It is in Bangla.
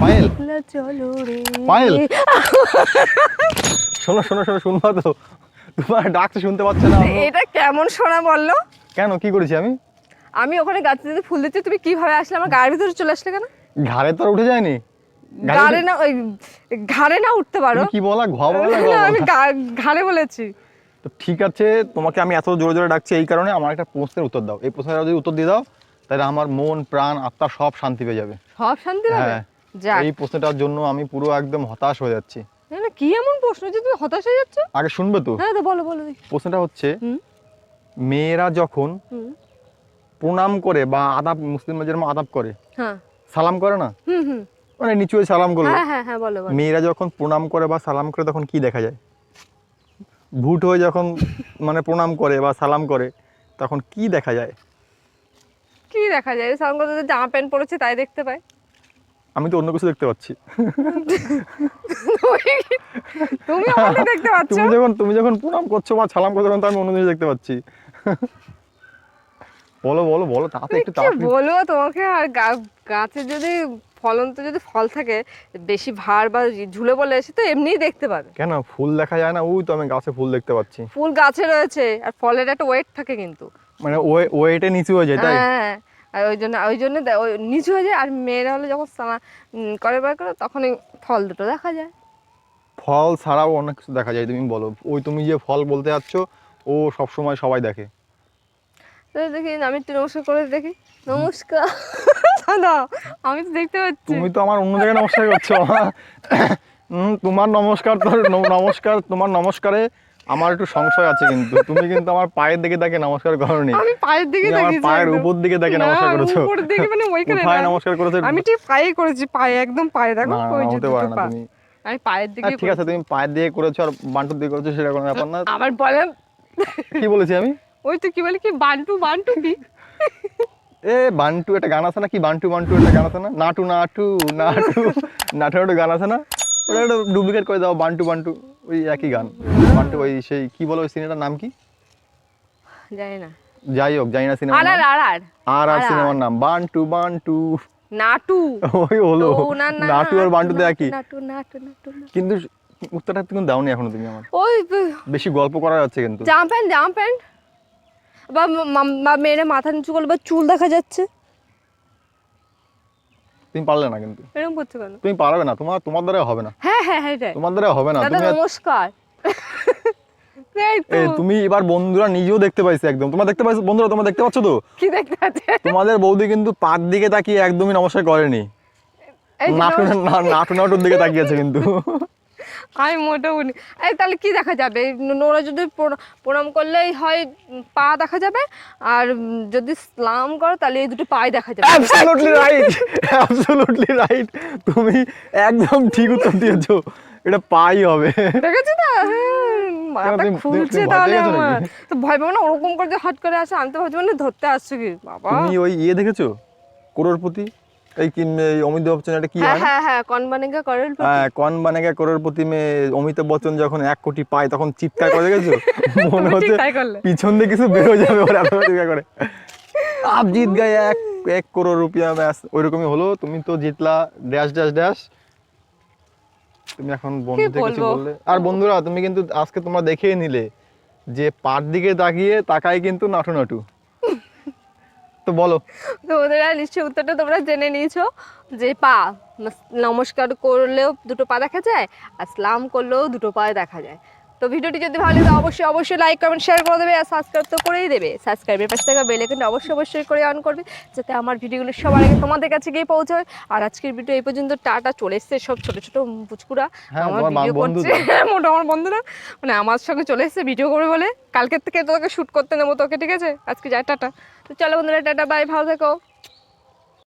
পায়েল? চলো রে। পায়েল? শোনো শোনো শোনো শুনবা তো। তোমার ডাকতে শুনতে পাচ্ছে না। এটা কেমন শোনা বলল? কেন কি করেছি আমি? আমি ওখানে গাছে যদি ফুল দিচ্ছি তুমি কীভাবে আসলে? আমার গাড়ির ভিতরে চলে আসলে কেন? ঘাড়ে তো উঠে যায়নি। উঠে- না ওই ঘাড়ে না উঠতে পারো। কি বলা? ঘ বলা? আমি ঘাড়ে বলেছি। তো ঠিক আছে তোমাকে আমি এত জোরে জোরে ডাকছি এই কারণে আমার একটা প্রশ্নের উত্তর দাও। এই প্রশ্নের যদি উত্তর দিয়ে দাও তাহলে আমার মন প্রাণ আত্মা সব শান্তি পেয়ে যাবে। সব শান্তি পাবে? হ্যাঁ এই প্রশ্নটার জন্য আমি পুরো একদম হতাশ হয়ে যাচ্ছি। না, না, কি এমন প্রশ্ন যে তুমি হতাশ হয়ে যাচ্ছ? আগে শুনবে তো? হ্যাঁ তো বলো বলো প্রশ্নটা হচ্ছে মেয়েরা যখন প্রণাম করে বা আদাব মুসলিমরা যেরকম আদাব করে হ্যাঁ। সালাম করে না? হুম হুম। মানে নিচু হয়ে সালাম করল। হ্যাঁ হ্যাঁ হ্যাঁ মেয়েরা যখন প্রণাম করে বা সালাম করে তখন কি দেখা যায়? ভুট হয়ে যখন মানে প্রণাম করে বা সালাম করে তখন কি দেখা যায়? কি দেখা যায়? সালাম করতে যে জামা প্যান্ট পরেছে তাই দেখতে পাই আমি তো অন্য কিছু দেখতে পাচ্ছি। তুমি আমাকে দেখতে পাচ্ছ? তুমি যখন তুমি যখন প্রণাম করছ বা সালাম করছ তখন আমি অন্য জিনিস দেখতে পাচ্ছি। বলো বলো বলো তাতে একটু তাড়াতাড়ি বলো তোমাকে? আর গাছে যদি ফলন্ত যদি ফল থাকে বেশি ভার বা ঝুলে বলে এসে তো এমনিই দেখতে পাবে। কেন? ফুল দেখা যায় না? ওই তো আমি গাছে ফুল দেখতে পাচ্ছি। ফুল গাছে রয়েছে আর ফলের একটা ওয়েট থাকে কিন্তু। মানে ওয়ে ওয়েটে নিচু হয়ে যায় তাই? হ্যাঁ আর ওই জন্য ওই জন্য নিচু হয়ে যায় আর মেয়েরা হলে যখন উম, করে বার করে তখন এই ফল দুটো দেখা যায়। ফল ছাড়াও অনেক কিছু দেখা যায় তুমি বলো। ওই তুমি যে ফল বলতে যাচ্ছ ও সব সময় সবাই দেখে। তো দেখি আমি একটু নমস্কার করে দেখি। নমস্কার। দাদা আমি তো দেখতে পাচ্ছি। তুমি তো আমার অন্য জায়গায় নমস্কার করছ তোমার নমস্কার তো ন- নমস্কার তোমার নমস্কারে আমার একটু সংশয় আছে কিন্তু। তুমি কিন্তু আমার পায়ের দিকে তাকে নমস্কার করনি। আমি পায়ের দিকে পায়ের উপর দিকে তাকে নমস্কার করেছ। উপর দিকে মানে ওইখানে না। নমস্কার করেছ? আমি ঠিক পায়ে করেছি পায়ে একদম পায়ে। দেখো ওই যে পারে না তুমি। আমি পায়ের দিকে ঠিক আছে তুমি পায়ের দিয়ে করেছ আর বান্টুর দিয়ে করেছ সেটা কোনো ব্যাপার না। কি বলেছি আমি? ওই তো কি বলে কি বান্টু বান্টু কি? এ বান্টু একটা গান আছে না? কি বান্টু বান্টু একটা গান আছে না? নাটু নাটু নাটু নাটু নাটু গান আছে না? ওটা একটা ডুপ্লিকেট করে দাও বান্টু বান্টু ওই একই গান। বান্টু ওই সেই কি বলো ওই সিনেমাটার নাম কি? জানি না। যাই হোক জানি না সিনেমার আর আর আর আর আর সিনেমার নাম। বান্টু বান্টু। নাটু। ওই হলো। নাটু আর বান্টু তো একই। নাটু নাটু নাটু। কিন্তু উত্তরটা তুমি দাওনি এখনও তুমি আমার। ওই বেশি গল্প করা যাচ্ছে কিন্তু। জাম্প প্যান্ট জামা প্যান্ট বা মেয়েরা মাথা নিচু করলে বা চুল দেখা যাচ্ছে? তুমি পারলে না কিন্তু। এরকম কেন? তুমি পারবে না তোমার তোমার দ্বারা হবে না। হ্যাঁ হ্যাঁ হ্যাঁ এটাই। তোমার দ্বারা হবে না দাদা নমস্কার। তুমি এবার বন্ধুরা নিজেও দেখতে পাইছে একদম। তোমরা দেখতে পাইছো বন্ধুরা তোমরা দেখতে পাচ্ছ তো? কি দেখতে পাচ্ছে? তোমাদের বৌদি কিন্তু পাত দিকে তাকিয়ে একদমই নমস্কার করেনি। এই যে নাটু নাটু নাটুর দিকে তাকিয়েছে কিন্তু। আমি মোটেও নি এই তাহলে কি দেখা যাবে? নোরা যদি প্রণ- প্রণাম করলেই হয় পা দেখা যাবে আর যদি স্লাম করো তাহলে এই দুটো পায়ে দেখা যাবে। অ্যাবসলিউটলি রাইট অ্যাবসলিউটলি রাইট তুমি একদম ঠিক উত্তর দিয়েছ। এটা পাই হবে। দেখেছি না মাথা খুলছে তাহলে আমার। তো ভয় পাবো না ওরকম করে যে হট করে আসে আমি তো ভাবছি মানে ধরতে আসছো কি? বাবা। তুমি ওই ইয়ে দেখেছ? করোড়পতি এই কি অমিতাভ বচ্চন এটা কি হ্যাঁ হ্যাঁ? হ্যাঁ কন বানেগা হ্যাঁ কন বানেগা করোড়পতি মে অমিতাভ বচ্চন যখন এক কোটি পায় তখন চিৎকার করে গেছো মনে হচ্ছে পিছন দিয়ে কিছু বেরো যাবে ওরা চিৎকার করে। আপ জিত গায়ে এক এক করোড় রুপিয়া ব্যাস ওইরকমই হলো তুমি তো জিতলা ড্যাশ ড্যাশ ড্যাশ। তুমি এখন বন্ধুদের কিছু বললে? আর বন্ধুরা তুমি কিন্তু আজকে তোমরা দেখেই নিলে যে পার দিকে তাকিয়ে তাকায় কিন্তু নাটু নাটু। তো বলো। তো নিশ্চয়ই উত্তরটা তোমরা জেনে নিয়েছো যে পা নমস্কার করলেও দুটো পা দেখা যায় আর স্লাম করলেও দুটো পা দেখা যায়। তো ভিডিওটি যদি ভালো লাগে অবশ্যই অবশ্যই লাইক কমেন্ট শেয়ার করে দেবে আর সাবস্ক্রাইব তো করেই দেবে। সাবস্ক্রাইবের পাশে থাকা বেল আইকনটা অবশ্যই অবশ্যই করে অন করবে যাতে আমার ভিডিওগুলো সবার আগে তোমাদের কাছে গিয়ে পৌঁছায়। আর আজকের ভিডিও এই পর্যন্ত টাটা চলে এসছে সব ছোট ছোট পুচকুরা। হ্যাঁ, আমার ভিডিও করছে। মোটা আমার বন্ধুরা মানে আমার সঙ্গে চলে এসছে ভিডিও করে বলে। কালকের থেকে তোকে শ্যুট করতে নেব তোকে ঠিক আছে? আজকে যাই টাটা। তো চলো বন্ধুরা টাটা বাই ভালো থেকো।